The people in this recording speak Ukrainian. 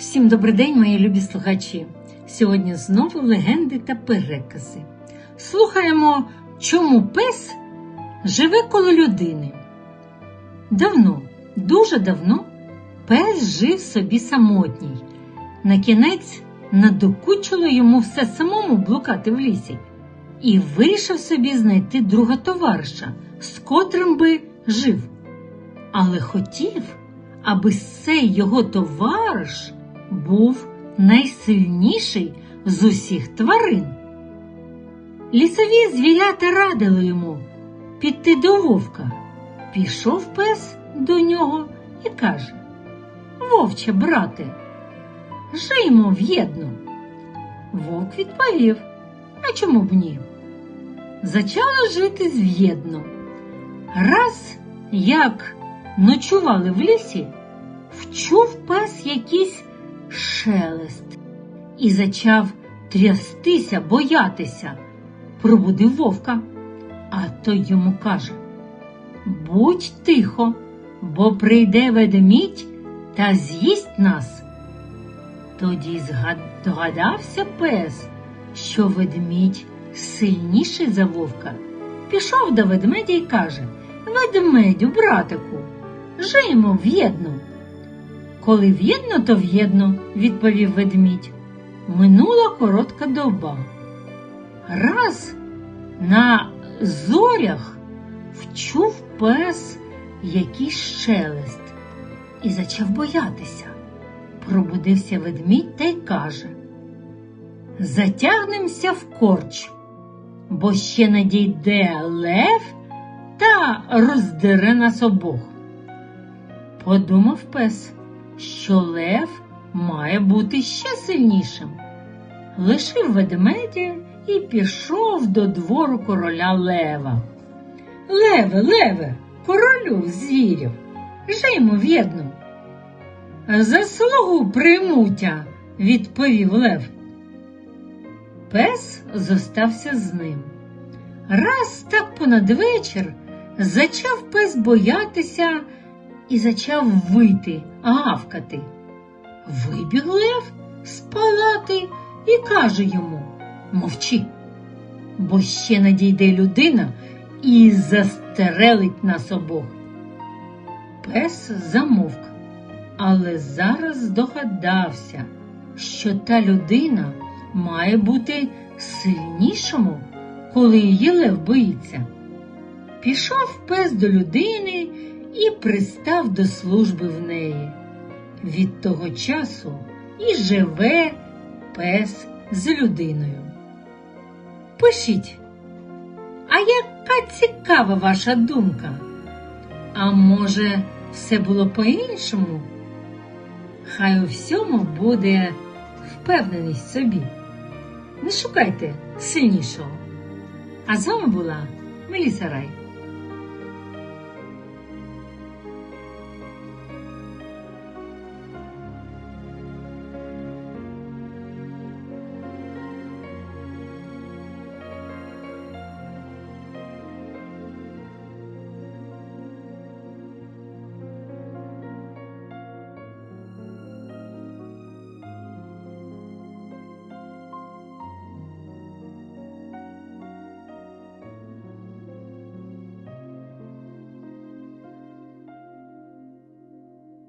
Всім добрий день, мої любі слухачі. Сьогодні знову легенди та перекази. Слухаємо, чому пес живе коло людини. Давно, дуже давно, пес жив собі самотній. На кінець надокучило йому все самому блукати в лісі і вирішив собі знайти друга товариша, з котрим би жив. Але хотів, аби цей його товариш був найсильніший з усіх тварин. Лісові звірята радили йому піти до вовка. Пішов пес до нього і каже Вовче, брате, жиймо в'єдно. Вовк відповів, а чому б ні? Зачали жити зв'єдно. Раз, як ночували в лісі, вчув пес якийсь шелест і зачав трястися, боятися. Пробудив вовка, а той йому каже Будь тихо, бо прийде ведмідь та з'їсть нас. Тоді здогадався пес, що ведмідь сильніший за вовка. Пішов до ведмедя і каже Ведмедю, братику, жиймо в'єдно. Коли в'єдно, то в'єдно, відповів ведмідь. Минула коротка доба. Раз на зорях вчув пес якийсь шелест і зачав боятися. Пробудився ведмідь та й каже Затягнемося в корч, бо ще надійде лев та роздере нас обох. Подумав пес, що лев має бути ще сильнішим. Лишив ведмедя і пішов до двору короля Лева. Леве, леве, королю звірів, жиймо в'єдно. Заслугу приймутя, відповів Лев. Пес зостався з ним. Раз так понад вечір зачав пес боятися і зачав вити, гавкати. Вибіг Лев з палати і каже йому Мовчи, бо ще надійде людина і застерелить нас обох. Пес замовк, але зараз здогадався, що та людина має бути сильнішому, коли її лев боїться. Пішов пес до людини і пристав до служби в неї. Від того часу і живе пес з людиною. Пишіть, а яка цікава ваша думка? А може, все було по-іншому? Хай у всьому буде впевненість собі. Не шукайте сильнішого. А з вами була Меліса Рай.